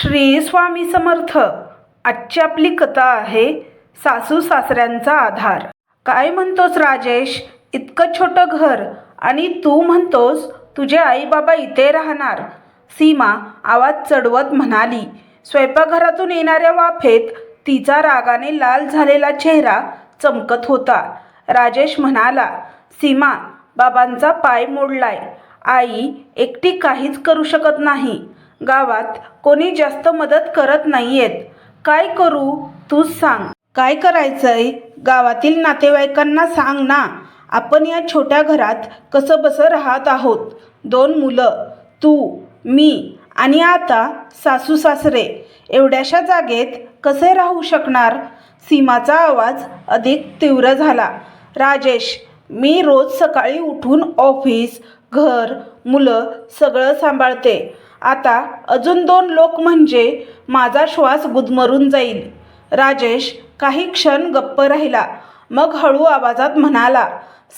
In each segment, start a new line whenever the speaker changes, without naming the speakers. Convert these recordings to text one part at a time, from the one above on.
श्री स्वामी समर्थ. आजची आपली कथा आहे सासू सासऱ्यांचा आधार. काय म्हणतोस राजेश? इतकं छोटं घर आणि तू म्हणतोस तुझे आई बाबा इथे राहणार. सीमा आवाज चढवत म्हणाली स्वयंपाकघरातून येणाऱ्या वाफेत तिचा रागाने लाल झालेला चेहरा चमकत होता. राजेश म्हणाला सीमा बाबांचा पाय मोडलाय. आई एकटी काहीच करू शकत नाही. गावात कोणी जास्त मदत करत नाहीयेत. काय करू? तूच सांग. काय करायचंय? गावातील नातेवाईकांना सांग ना. आपण या छोट्या घरात कसं बसं राहत आहोत. दोन मुलं तू मी आणि आता सासू सासरे. एवढ्याशा जागेत कसे राहू शकणार? सीमाचा आवाज अधिक तीव्र झाला. राजेश मी रोज सकाळी उठून ऑफिस घर मुलं सगळं सांभाळते. आता अजून दोन लोक म्हणजे माझा श्वास गुदमरून जाईल. राजेश काही क्षण गप्प राहिला. मग हळू आवाजात म्हणाला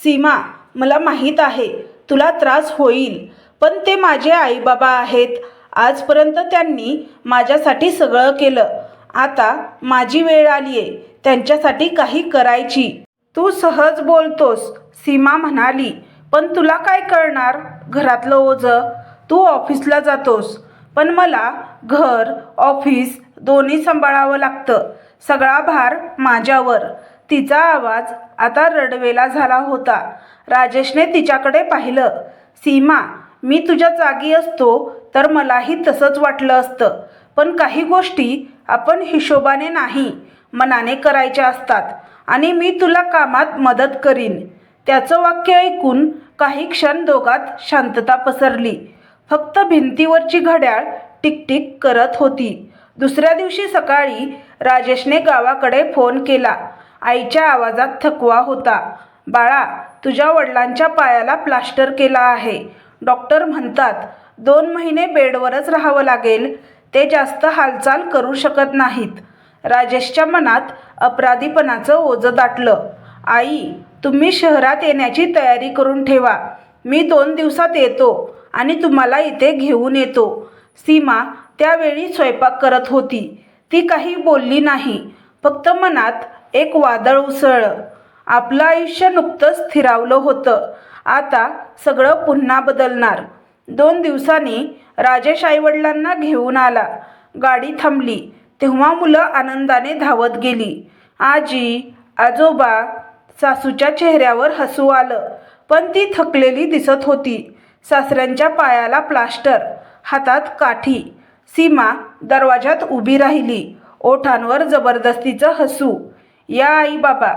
सीमा मला माहीत आहे तुला त्रास होईल पण ते माझे आईबाबा आहेत. आजपर्यंत त्यांनी माझ्यासाठी सगळं केलं. आता माझी वेळ आली आहे त्यांच्यासाठी काही करायची. तू सहज बोलतोस सीमा म्हणाली. पण तुला काय कळणार घरातलं ओझं तू ऑफिसला जातोस. पण मला घर ऑफिस दोन्ही सांभाळावं लागतं. सगळा भार माझ्यावर. तिचा आवाज आता रडवेला झाला होता. राजेशने तिच्याकडे पाहिलं. सीमा मी तुझ्या जागी असतो तर मलाही तसंच वाटलं असतं. पण काही गोष्टी आपण हिशोबाने नाही मनाने करायच्या असतात आणि मी तुला कामात मदत करीन. त्याचं वाक्य ऐकून काही क्षण दोघात शांतता पसरली. फक्त भिंतीवरची घड्याळ टिकटिक करत होती. दुसऱ्या दिवशी सकाळी राजेशने गावाकडे फोन केला. आईच्या आवाजात थकवा होता. बाळा तुझ्या वडिलांच्या पायाला प्लास्टर केला आहे. डॉक्टर म्हणतात दोन महिने बेडवरच राहावं लागेल. ते जास्त हालचाल करू शकत नाहीत. राजेशच्या मनात अपराधीपणाचं ओझं दाटलं. आई तुम्ही शहरात येण्याची तयारी करून ठेवा. मी दोन दिवसात येतो. आणि तुम्हाला इथे घेऊन येतो. सीमा त्यावेळी स्वयंपाक करत होती. ती काही बोलली नाही. फक्त मनात एक वादळ उसळलं. आपलं आयुष्य नुकतंच स्थिरावलं होतं. आता सगळं पुन्हा बदलणार. दोन दिवसांनी राजेश आईवडिलांना घेऊन आला. गाडी थांबली. तेव्हा मुलं आनंदाने धावत गेली. आजी आजोबा सासूच्या चेहऱ्यावर हसू आलं. पण ती थकलेली दिसत होती. सासऱ्यांच्या पायाला प्लास्टर हातात काठी सीमा दरवाजात उभी राहिली. ओठांवर जबरदस्तीचं हसू. या आई बाबा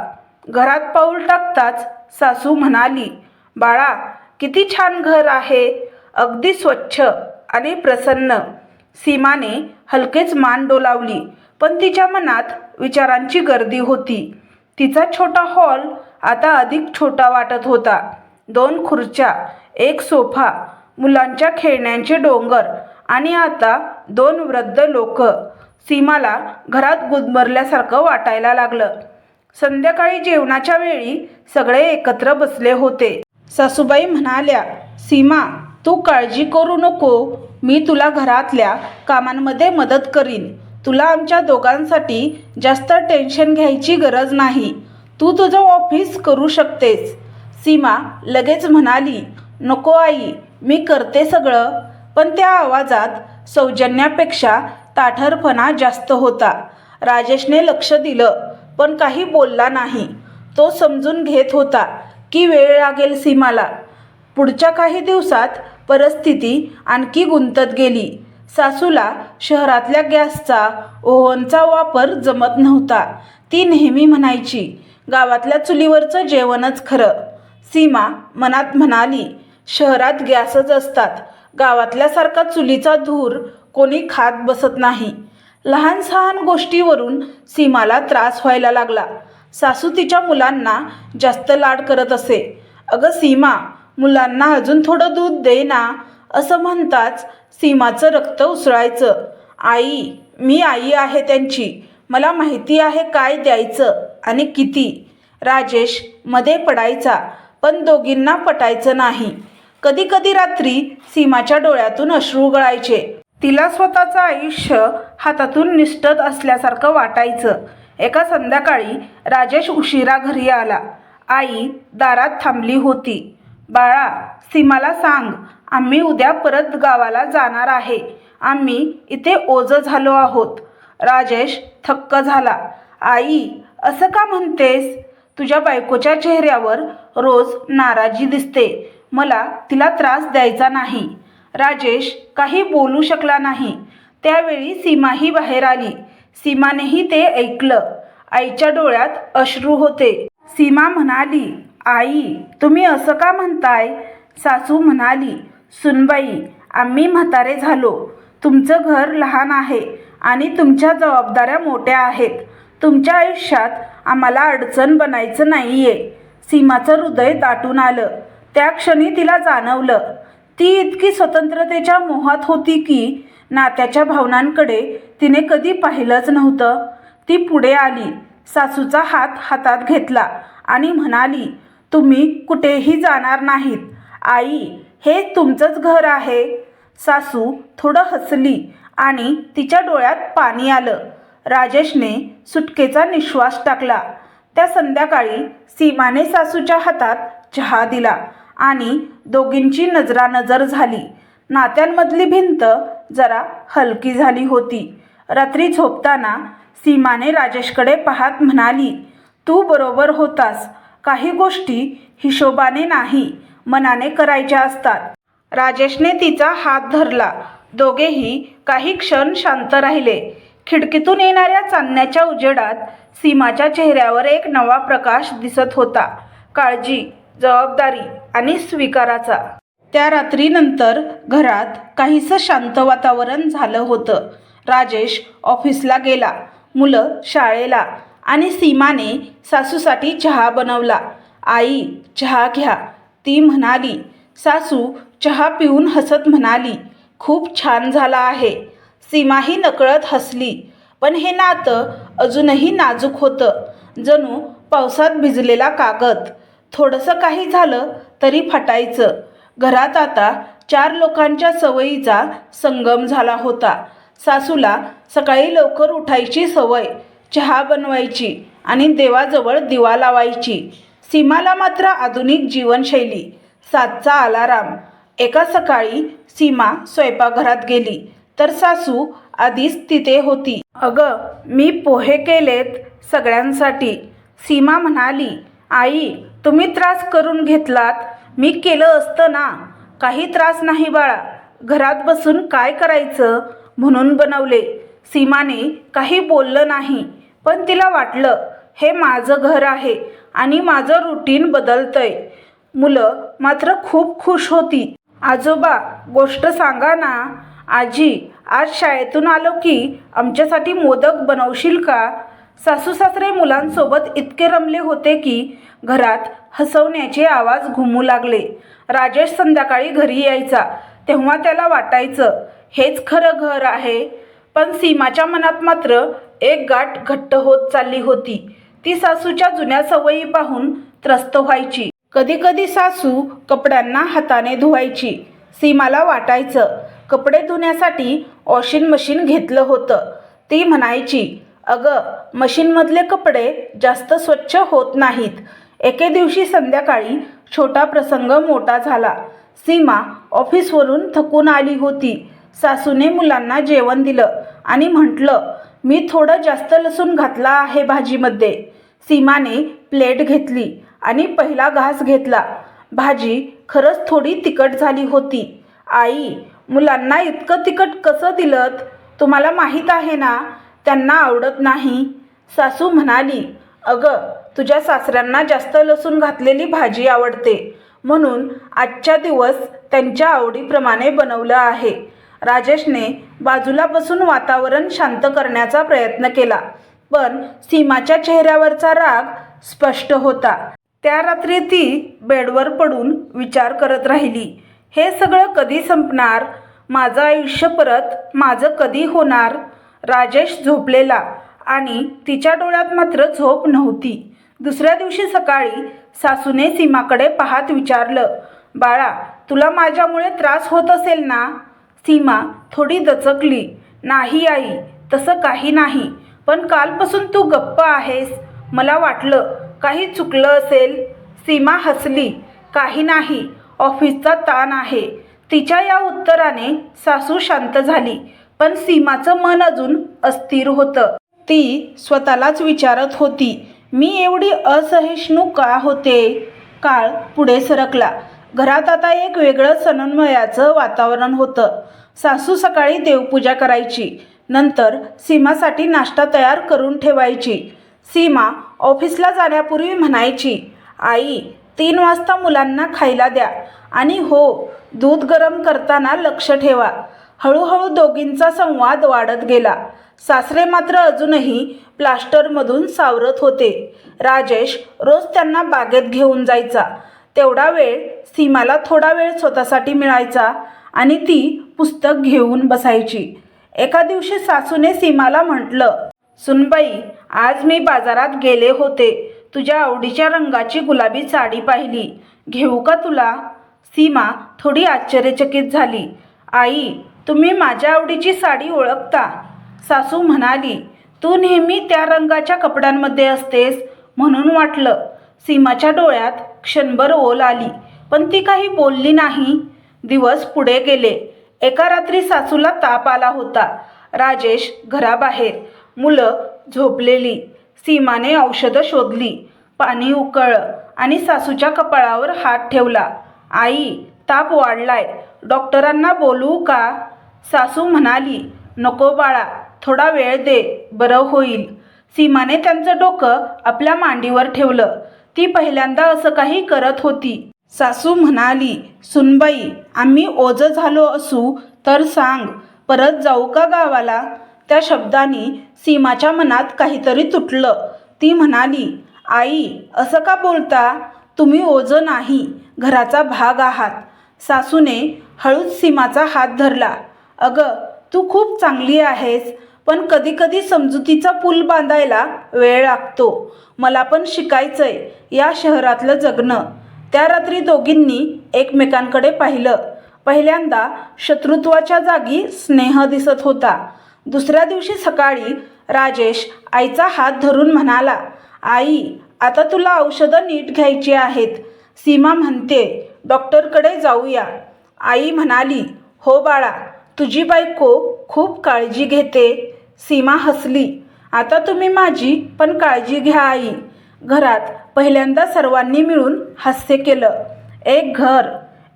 घरात पाऊल टाकताच सासू म्हणाली बाळा किती छान घर आहे अगदी स्वच्छ आणि प्रसन्न. सीमाने हलकेच मान डोलावली पण तिच्या मनात विचारांची गर्दी होती. तिचा छोटा हॉल आता अधिक छोटा वाटत होता. दोन खुर्च्या एक सोफा मुलांच्या खेळण्यांचे डोंगर आणि आता दोन वृद्ध लोक सीमाला घरात गुदमरल्यासारखं वाटायला लागलं. संध्याकाळी जेवणाच्या वेळी सगळे एकत्र बसले होते. सासूबाई म्हणाल्या सीमा तू काळजी करू नको. मी तुला घरातल्या कामांमध्ये मदत करीन. तुला आमच्या दोघांसाठी जास्त टेन्शन घ्यायची गरज नाही. तू तुझं ऑफिस करू शकतेस. सीमा लगेच म्हणाली नको आई मी करते सगळं. पण त्या आवाजात सौजन्यापेक्षा ताठरपणा जास्त होता. राजेशने लक्ष दिलं पण काही बोलला नाही. तो समजून घेत होता की वेळ लागेल सीमाला. पुढच्या काही दिवसात परिस्थिती आणखी गुंतत गेली. सासूला शहरातल्या गॅसचा ओव्हनचा वापर जमत नव्हता. ती नेहमी म्हणायची गावातल्या चुलीवरचं जेवणच खरं. सीमा मनात म्हणाली शहरात गॅसच असतात. गावातल्यासारखा चुलीचा धूर कोणी खात बसत नाही. लहान सहान गोष्टीवरून सीमाला त्रास व्हायला लागला. सासू तिच्या मुलांना जास्त लाड करत असे. अगं सीमा मुलांना अजून थोडं दूध दे ना असं म्हणताच सीमाचं रक्त उसळायचं. आई मी आई आहे त्यांची. मला माहिती आहे काय द्यायचं आणि किती. राजेशमध्ये पडायचा पण दोघींना पटायचं नाही. कधी कधी रात्री सीमाच्या डोळ्यातून अश्रू गळायचे. तिला स्वतःचं आयुष्य हातातून निष्ठत असल्यासारखं वाटायचं. एका संध्याकाळी राजेश उशिरा घरी आला. आई दारात थांबली होती. बाळा सीमाला सांग आम्ही उद्या परत गावाला जाणार आहे. आम्ही इथे ओझं झालो आहोत. राजेश थक्क झाला. आई असं का म्हणतेस? तुझ्या बायकोच्या चेहऱ्यावर रोज नाराजी दिसते. मला तिला त्रास द्यायचा नाही. राजेश काही बोलू शकला नाही. त्यावेळी सीमाही बाहेर आली. सीमानेही ते ऐकलं. आईच्या डोळ्यात अश्रू होते. सीमा म्हणाली आई तुम्ही असं का म्हणताय? सासू म्हणाली सुनबाई आम्ही म्हातारे झालो. तुमचं घर लहान आहे आणि तुमच्या जबाबदाऱ्या मोठ्या आहेत. तुमच्या आयुष्यात आम्हाला अडचण बनायचं नाही आहे सीमाचं हृदय दाटून आलं. त्या क्षणी तिला जाणवलं. ती इतकी स्वतंत्रतेच्या मोहात होती की नात्याच्या भावनांकडे तिने कधी पाहिलंच नव्हतं. ती पुढे आली सासूचा हात हातात घेतला आणि म्हणाली तुम्ही कुठेही जाणार नाहीत. आई हे तुमचंच घर आहे. सासू थोडं हसली आणि तिच्या डोळ्यात पाणी आलं. राजेशने सुटकेचा निश्वास टाकला. त्या संध्याकाळी सीमाने सासूच्या हातात चहा दिला. आणि दोघींची नजरानजर झाली. नात्यांमधली भिंत जरा हलकी झाली होती. रात्री झोपताना सीमाने राजेशकडे पाहत म्हणाली तू बरोबर होतास. काही गोष्टी हिशोबाने नाही मनाने करायच्या असतात. राजेशने तिचा हात धरला. दोघेही काही क्षण शांत राहिले. खिडकीतून येणाऱ्या चांदण्याच्या उजेडात सीमाच्या चेहऱ्यावर एक नवा प्रकाश दिसत होता. काळजी जबाबदारी आणि स्वीकाराचा. त्या रात्रीनंतर घरात काहीसं शांत वातावरण झालं होतं. राजेश ऑफिसला गेला मुलं शाळेला आणि सीमाने सासूसाठी चहा बनवला. आई चहा घ्या. ती म्हणाली. सासू चहा पिऊन हसत म्हणाली खूप छान झाला आहे. सीमाही नकळत हसली. पण हे नातं अजूनही नाजूक होतं. जणू पावसात भिजलेला कागद थोडंसं काही झालं तरी फटायचं. घरात आता चार लोकांच्या सवयीचा संगम झाला होता. सासूला सकाळी लवकर उठायची सवय चहा बनवायची आणि देवाजवळ दिवा लावायची. सीमाला मात्र आधुनिक जीवनशैली सातचा अलाराम. एका सकाळी सीमा स्वयंपाकघरात गेली तर सासू आधीच तिथे होती. अगं मी पोहे केलेत सगळ्यांसाठी. सीमा म्हणाली आई तुम्ही त्रास करून घेतलात. मी केलं असतं ना. काही त्रास नाही बाळा. घरात बसून काय करायचं? म्हणून बनवले. सीमाने काही बोललं नाही. पण तिला वाटलं हे माझं घर आहे आणि माझं रुटीन बदलतंय. मुलं मात्र खूप खुश होती. आजोबा गोष्ट सांगा ना. आजी आज शाळेतून आलो की आमच्यासाठी मोदक बनवशील का? सासू सासरे मुलांसोबत इतके रमले होते की घरात हसवण्याचे आवाज घुमू लागले. राजेश संध्याकाळी घरी यायचा. तेव्हा त्याला वाटायचं हेच खरं घर आहे. पण सीमाच्या मनात मात्र एक गाठ घट्ट होत चालली होती. ती सासूच्या जुन्या सवयी पाहून त्रस्त व्हायची. कधीकधी सासू कपड्यांना हाताने धुवायची. सीमाला वाटायचं कपडे धुण्यासाठी वॉशिंग मशीन घेतलं होतं. ती म्हणायची अगं मशीनमधले कपडे जास्त स्वच्छ होत नाहीत. एके दिवशी संध्याकाळी छोटा प्रसंग मोठा झाला. सीमा ऑफिसवरून थकून आली होती. सासूने मुलांना जेवण दिलं आणि म्हटलं मी थोडं जास्त लसूण घातला आहे भाजीमध्ये. सीमाने प्लेट घेतली आणि पहिला घास घेतला. भाजी खरंच थोडी तिखट झाली होती. आई मुलांना इतकं तिखट कसं दिलं तुम्हाला माहीत आहे ना त्यांना आवडत नाही. सासू म्हणाली अगं तुझ्या सासऱ्यांना जास्त लसूण घातलेली भाजी आवडते. म्हणून आजच्या दिवस त्यांच्या आवडीप्रमाणे बनवलं आहे. राजेशने बाजूला बसून वातावरण शांत करण्याचा प्रयत्न केला पण सीमाच्या चेहऱ्यावरचा राग स्पष्ट होता. त्या रात्री ती बेडवर पडून विचार करत राहिली हे सगळं कधी संपणार? माझं आयुष्य परत माझं कधी होणार? राजेश झोपलेला आणि तिच्या डोळ्यात मात्र झोप नव्हती. दुसऱ्या दिवशी सकाळी सासूने सीमाकडे पाहत विचारलं बाळा तुला माझ्यामुळे त्रास होत असेल ना? सीमा थोडी दचकली नाही आई तसं काही नाही पण कालपासून तू गप्प आहेस. मला वाटलं काही चुकलं असेल. सीमा हसली काही नाही ऑफिसचा ताण आहे. तिच्या या उत्तराने सासू शांत झाली. पण सीमाचं मन अजून अस्थिर होतं. ती स्वतःलाच विचारत होती मी एवढी असहिष्णू का होते? काळ पुढे सरकला. घरात आता एक वेगळं सन्मयाचं वातावरण होतं. सासू सकाळी देवपूजा करायची नंतर सीमासाठी नाश्ता तयार करून ठेवायची. सीमा ऑफिसला जाण्यापूर्वी म्हणायची आई तीन वाजता मुलांना खायला द्या आणि हो दूध गरम करताना लक्ष ठेवा. हळूहळू दोघींचा संवाद वाढत गेला. सासरे मात्र अजूनही प्लास्टरमधून सावरत होते. राजेश रोज त्यांना बागेत घेऊन जायचा. तेवढा वेळ सीमाला थोडा वेळ स्वतःसाठी मिळायचा आणि ती पुस्तक घेऊन बसायची. एका दिवशी सासूने सीमाला म्हटलं सुनबाई आज मी बाजारात गेले होते. तुझ्या आवडीच्या रंगाची गुलाबी साडी पाहिली. घेऊ का तुला? सीमा थोडी आश्चर्यचकित झाली. आई तुम्ही माझ्या आवडीची साडी ओळखता. सासू म्हणाली तू नेहमी त्या रंगाच्या कपड्यांमध्ये असतेस म्हणून वाटलं. सीमाच्या डोळ्यात क्षणभर ओल आली पण ती काही बोलली नाही. दिवस पुढे गेले. एका रात्री सासूला ताप आला होता. राजेश घराबाहेर. मुलं झोपलेली. सीमाने औषधं शोधली. पाणी उकळलं आणि सासूच्या कपाळावर हात ठेवला. आई ताप वाढलाय. डॉक्टरांना बोलवू का? सासू म्हणाली नको बाळा थोडा वेळ दे बरं होईल. सीमाने त्यांचं डोकं आपल्या मांडीवर ठेवलं. ती पहिल्यांदा असं काही करत होती. सासू म्हणाली सुनबाई आम्ही ओझं झालो असू तर सांग परत जाऊ का गावाला? त्या शब्दाने सीमाच्या मनात काहीतरी तुटलं. ती म्हणाली आई असं का बोलता? तुम्ही ओझं नाही घराचा भाग आहात. सासूने हळूच सीमाचा हात धरला. अगं तू खूप चांगली आहेस पण कधीकधी समजुतीचा पूल बांधायला वेळ लागतो. मला पण शिकायचंय या शहरातलं जगणं. त्या रात्री दोघींनी एकमेकांकडे पाहिलं. पहिल्यांदा शत्रुत्वाच्या जागी स्नेह दिसत होता. दुसऱ्या दिवशी सकाळी राजेश आईचा हात धरून म्हणाला आई आता तुला औषधं नीट घ्यायची आहेत. सीमा म्हणते डॉक्टरकडे जाऊया. आई म्हणाली हो बाळा तुझी बायको खूप काळजी घेते. सीमा हसली. आता तुम्ही माझी पण काळजी घ्या आई. घरात पहिल्यांदा सर्वांनी मिळून हास्य केलं. एक घर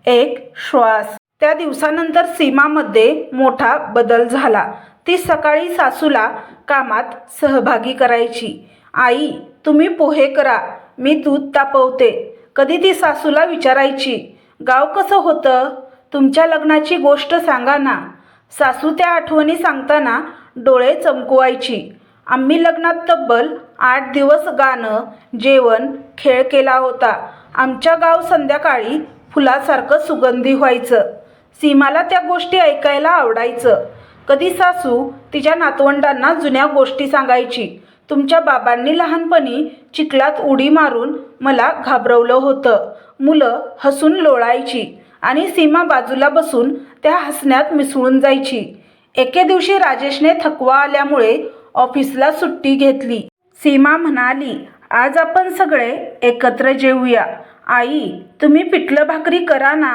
एक श्वास. त्या दिवसानंतर सीमामध्ये मोठा बदल झाला. ती सकाळी सासूला कामात सहभागी करायची. आई तुम्ही पोहे करा. मी दूध तापवते. कधी ती सासूला विचारायची गाव कसं होतं? तुमच्या लग्नाची गोष्ट सांगा ना सासू त्या आठवणी सांगताना डोळे चमकवायची. आम्ही लग्नात तब्बल आठ दिवस गाणं जेवण खेळ केला होता. आमच्या गाव संध्याकाळी फुलासारखं सुगंधी व्हायचं. सीमाला त्या गोष्टी ऐकायला आवडायचं. कधी सासू तिच्या नातवंडांना जुन्या गोष्टी सांगायची. तुमच्या बाबांनी लहानपणी चिखलात उडी मारून मला घाबरवलं होतं. मुलं हसून लोळायची. आणि सीमा बाजूला बसून त्या हसण्यात मिसळून जायची. एके दिवशी राजेशने थकवा आल्यामुळे ऑफिसला सुट्टी घेतली. सीमा म्हणाली आज आपण सगळे एकत्र जेवूया आई तुम्ही पिठलं भाकरी करा ना.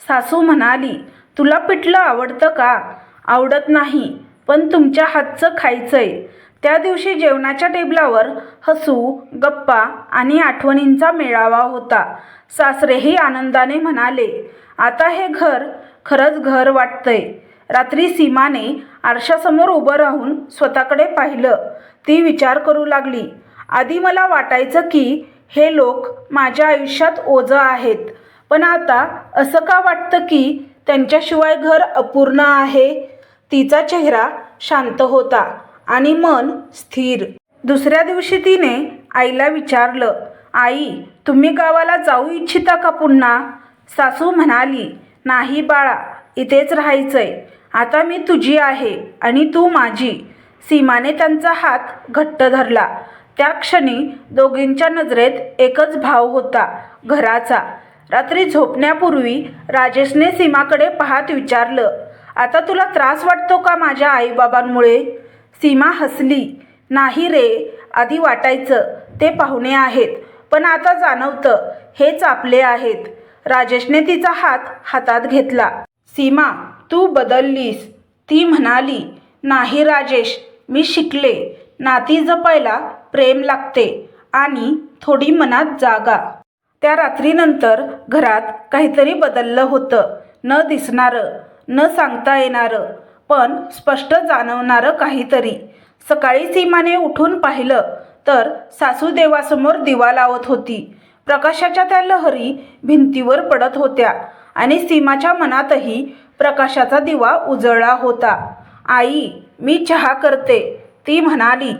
सासू म्हणाली तुला पिठलं आवडतं का? आवडत नाही पण तुमच्या हातचं खायचंय. त्या दिवशी जेवणाच्या टेबलावर हसू गप्पा आणि आठवणींचा मेळावा होता. सासरेही आनंदाने म्हणाले आता हे घर खरंच घर वाटतंय. रात्री सीमाने आरशासमोर उभं राहून स्वतःकडे पाहिलं. ती विचार करू लागली. आधी मला वाटायचं की हे लोक माझ्या आयुष्यात ओझं आहेत. पण आता असं का वाटतं की त्यांच्याशिवाय घर अपूर्ण आहे? तिचा चेहरा शांत होता. आणि मन स्थिर. दुसऱ्या दिवशी तिने आईला विचारलं आई तुम्ही गावाला जाऊ इच्छिता का पुन्हा? सासू म्हणाली नाही बाळा इथेच राहायचंय. आता मी तुझी आहे आणि तू माझी. सीमाने त्यांचा हात घट्ट धरला. त्या क्षणी दोघींच्या नजरेत एकच भाव होता घराचा. रात्री झोपण्यापूर्वी राजेशने सीमाकडे पाहत विचारलं आता तुला त्रास वाटतो का माझ्या आईबाबांमुळे? सीमा हसली. नाही रे आधी वाटायचं ते पाहुणे आहेत. पण आता जाणवतं हेच आपले आहेत. राजेशने तिचा हात हातात घेतला. सीमा तू बदललीस. ती म्हणाली नाही राजेश मी शिकले. नाती जपायला प्रेम लागते आणि थोडी मनात जागा. त्या रात्रीनंतर घरात काहीतरी बदललं होतं. न दिसणारं न सांगता येणारं पण स्पष्ट जाणवणारं काहीतरी. सकाळी सीमाने उठून पाहिलं तर सासू देवासमोर दिवा लावत होती. प्रकाशाच्या त्या लहरी भिंतीवर पडत होत्या आणि सीमाच्या मनातही प्रकाशाचा दिवा उजळला होता. आई मी चहा करते ती म्हणाली.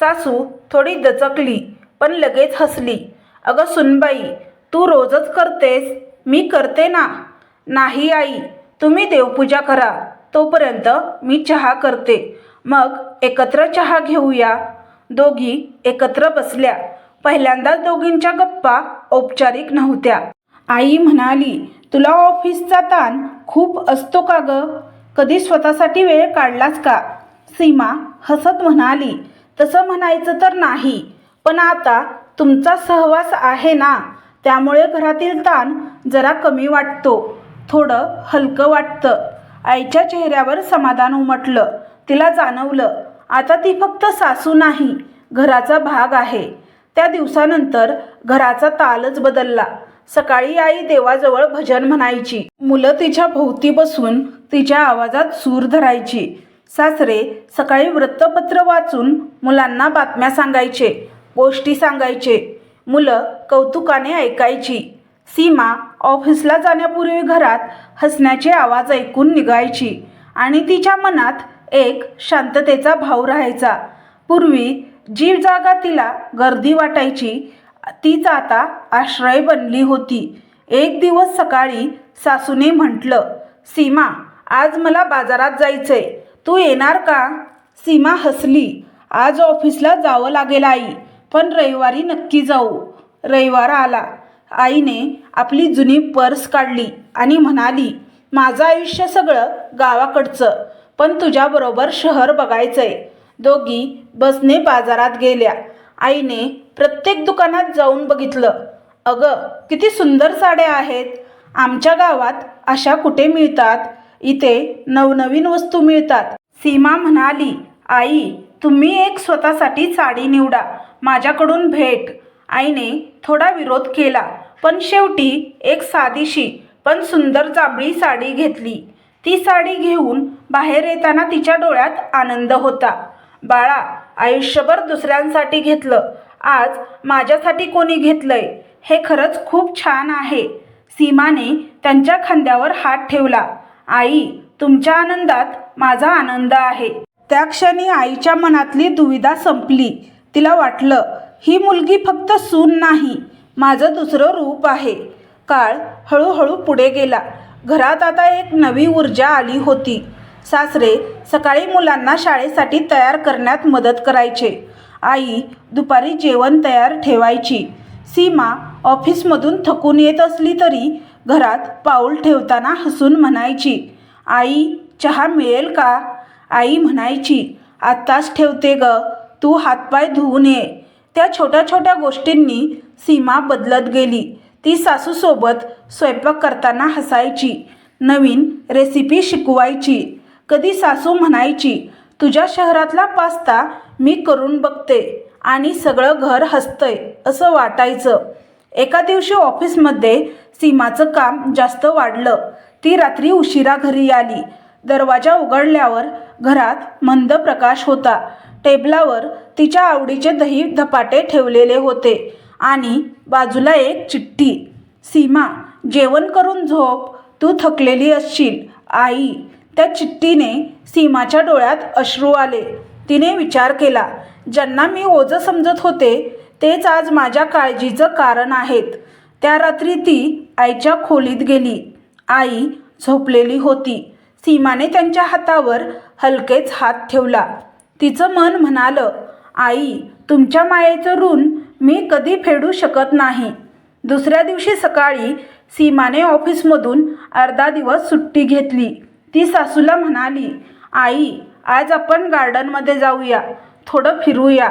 सासू थोडी दचकली पण लगेच हसली. अगं सुनबाई तू रोजच करतेस मी करते ना. नाही आई तुम्ही देवपूजा करा. तोपर्यंत मी चहा करते. मग एकत्र चहा घेऊया. दोघी एकत्र बसल्या. पहिल्यांदाच दोघींच्या गप्पा औपचारिक नव्हत्या. आई म्हणाली तुला ऑफिसचा ताण खूप असतो का ग? कधी स्वतःसाठी वेळ काढलास का? सीमा हसत म्हणाली तसं म्हणायचं तर नाही पण आता तुमचा सहवास आहे ना त्यामुळे घरातील ताण जरा कमी वाटतो. थोडं हलकं वाटतं. आईच्या चेहऱ्यावर समाधान उमटलं. तिला जाणवलं आता ती फक्त सासू नाही घराचा भाग आहे. त्या दिवसानंतर घराचा तालच बदलला. सकाळी आई देवाजवळ भजन म्हणायची. मुलं तिच्या भोवती बसून तिच्या आवाजात सूर धरायची. सासरे सकाळी वृत्तपत्र वाचून मुलांना बातम्या सांगायचे गोष्टी सांगायचे. मुलं कौतुकाने ऐकायची. सीमा ऑफिसला जाण्यापूर्वी घरात हसण्याचे आवाज ऐकून निघायची आणि तिच्या मनात एक शांततेचा भाव राहायचा. पूर्वी जी जागा तिला गर्दी वाटायची तीच आता आश्रय बनली होती. एक दिवस सकाळी सासूने म्हटलं सीमा आज मला बाजारात जायचंय. तू येणार का? सीमा हसली. आज ऑफिसला जावं लागेल आई पण रविवारी नक्की जाऊ. रविवार आला. आईने आपली जुनी पर्स काढली आणि म्हणाली माझं आयुष्य सगळं गावाकडचं पण तुझ्याबरोबर शहर बघायचंय. दोघी बसने बाजारात गेल्या. आईने प्रत्येक दुकानात जाऊन बघितलं. अगं किती सुंदर साड्या आहेत. आमच्या गावात अशा कुठे मिळतात? इथे नवनवीन वस्तू मिळतात. सीमा म्हणाली आई तुम्ही एक स्वतःसाठी साडी निवडा. माझ्याकडून भेट. आईने थोडा विरोध केला. पण शेवटी एक साधीशी पण सुंदर जांभळी साडी घेतली. ती साडी घेऊन बाहेर येताना तिच्या डोळ्यात आनंद होता. बाळा आयुष्यभर दुसऱ्यांसाठी घेतलं. आज माझ्यासाठी कोणी घेतलंय? हे खरंच खूप छान आहे. सीमाने त्यांच्या खांद्यावर हात ठेवला. आई तुमच्या आनंदात माझा आनंद आहे. त्या क्षणी आईच्या मनातली दुविधा संपली. तिला वाटलं ही मुलगी फक्त सून नाही माझं दुसरं रूप आहे. काळ हळूहळू पुढे गेला. घरात आता एक नवी ऊर्जा आली होती. सासरे सकाळी मुलांना शाळेसाठी तयार करण्यात मदत करायचे. आई दुपारी जेवण तयार ठेवायची. सीमा ऑफिसमधून थकून येत असली तरी घरात पाऊल ठेवताना हसून म्हणायची आई चहा मिळेल का? आई म्हणायची आत्ताच ठेवते ग. तू हातपाय धुवून ये. त्या छोट्या छोट्या गोष्टींनी सीमा बदलत गेली. ती सासूसोबत स्वयंपाक करताना हसायची. नवीन रेसिपी शिकवायची. कधी सासू म्हणायची तुझ्या शहरातला पास्ता मी करून बघते आणि सगळं घर हसतंय असं वाटायचं. एका दिवशी ऑफिसमध्ये सीमाचं काम जास्त वाढलं. ती रात्री उशिरा घरी आली. दरवाजा उघडल्यावर घरात मंद प्रकाश होता. टेबलावर तिच्या आवडीचे दही धपाटे ठेवलेले होते. आणि बाजूला एक चिठ्ठी. सीमा जेवण करून झोप. तू थकलेली असशील आई. त्या चिठ्ठीने सीमाच्या डोळ्यात अश्रू आले. तिने विचार केला ज्यांना मी ओझं समजत होते तेच आज माझ्या काळजीचं कारण आहेत. त्या रात्री ती आईच्या खोलीत गेली. आई झोपलेली होती. सीमाने त्यांच्या हातावर हलकेच हात ठेवला. तिचं मन म्हणालं आई तुमच्या मायेचं ऋण मी कधी फेडू शकत नाही. दुसऱ्या दिवशी सकाळी सीमाने ऑफिसमधून अर्धा दिवस सुट्टी घेतली. ती सासूला म्हणाली आई आज आपण गार्डनमध्ये जाऊया थोडं फिरूया.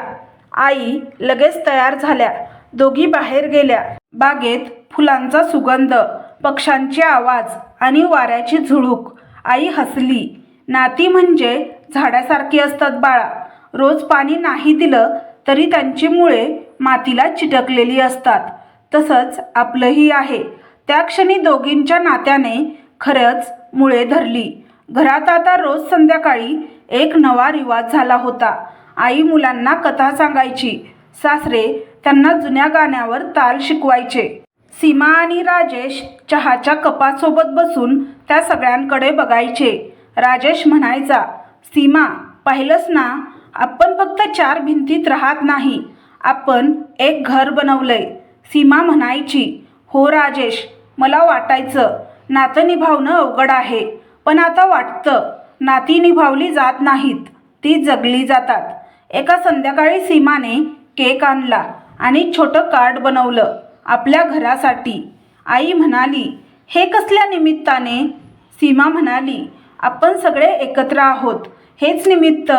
आई लगेच तयार झाल्या. दोघी बाहेर गेल्या. बागेत फुलांचा सुगंध पक्ष्यांचे आवाज आणि वाऱ्याची झुळूक. आई हसली. नाती म्हणजे झाडासारखी असतात बाळा. रोज पाणी नाही दिलं तरी त्यांची मुळे मातीला चिटकलेली असतात. तसंच आपलंही आहे. त्या क्षणी दोघींच्या नात्याने खरंच मुळे धरली. घरात आता रोज संध्याकाळी एक नवा रिवाज झाला होता. आई मुलांना कथा सांगायची. सासरे त्यांना जुन्या गाण्यावर ताल शिकवायचे. सीमा आणि राजेश चहाच्या कपासोबत बसून त्या सगळ्यांकडे बघायचे. राजेश म्हणायचा सीमा पाहिलंस ना? आपण फक्त चार भिंतीत राहत नाही. आपण एक घर बनवलंय. सीमा म्हणायची हो राजेश मला वाटायचं नातं निभावणं अवघड आहे पण आता वाटतं नाती निभावली जात नाहीत ती जगली जातात. एका संध्याकाळी सीमाने केक आणला आणि छोटं कार्ड बनवलं आपल्या घरासाठी. आई म्हणाली हे कसल्या निमित्ताने? सीमा म्हणाली आपण सगळे एकत्र आहोत. हेच निमित्त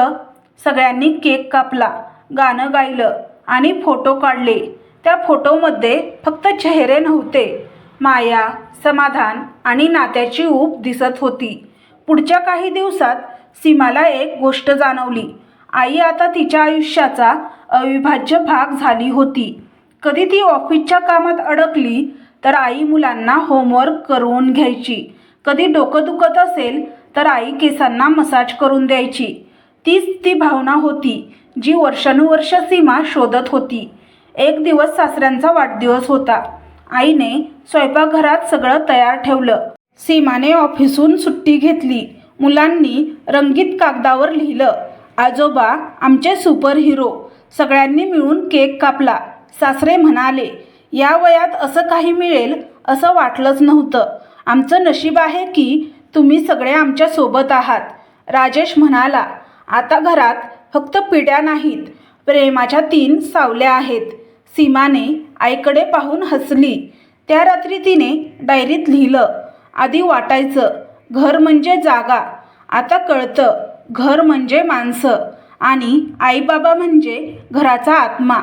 सगळ्यांनी केक कापला गाणं गायलं. आणि फोटो काढले. त्या फोटोमध्ये फक्त चेहरे नव्हते. माया समाधान आणि नात्याची ऊब दिसत होती. पुढच्या काही दिवसात सीमाला एक गोष्ट जाणवली. आई आता तिच्या आयुष्याचा अविभाज्य भाग झाली होती. कधी ती ऑफिसच्या कामात अडकली तर आई मुलांना होमवर्क करून घ्यायची. कधी डोकं दुखत असेल तर आई केसांना मसाज करून द्यायची. तीच ती भावना होती. जी वर्षानुवर्ष सीमा शोधत होती. एक दिवस सासऱ्यांचा वाढदिवस होता. आईने स्वयंपाकघरात सगळं तयार ठेवलं. सीमाने ऑफिसून सुट्टी घेतली. मुलांनी रंगीत कागदावर लिहिलं आजोबा आमचे सुपर हिरो सगळ्यांनी मिळून केक कापला. सासरे म्हणाले या वयात असं काही मिळेल असं वाटलंच नव्हतं. आमचं नशीब आहे की तुम्ही सगळे आमच्यासोबत आहात. राजेश म्हणाला आता घरात फक्त पिढ्या नाहीत प्रेमाच्या तीन सावल्या आहेत. सीमाने आईकडे पाहून हसली. त्या रात्री तिने डायरीत लिहिलं आधी वाटायचं घर म्हणजे जागा. आता कळतं घर म्हणजे माणसं आणि आईबाबा म्हणजे घराचा आत्मा.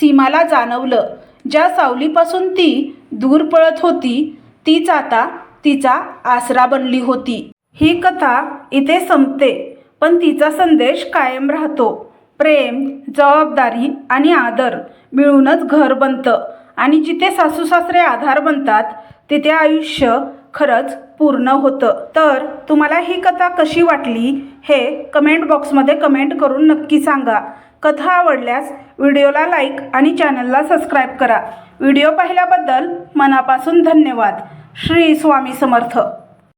सीमाला जाणवलं ज्या सावलीपासून ती दूर पळत होती तीच आता तिचा आसरा बनली होती. ही कथा इथे संपते. पण तिचा संदेश कायम राहतो. प्रेम जबाबदारी आणि आदर मिळूनच घर बनतं आणि जिथे सासू सासरे आधार बनतात तिथे आयुष्य खरंच पूर्ण होतं. तर तुम्हाला ही कथा कशी वाटली हे कमेंट बॉक्समध्ये कमेंट करून नक्की सांगा. कथा आवडल्यास व्हिडिओला लाईक आणि चॅनलला सबस्क्राईब करा. व्हिडिओ पाहिल्याबद्दल मनापासून धन्यवाद. श्री स्वामी समर्थ.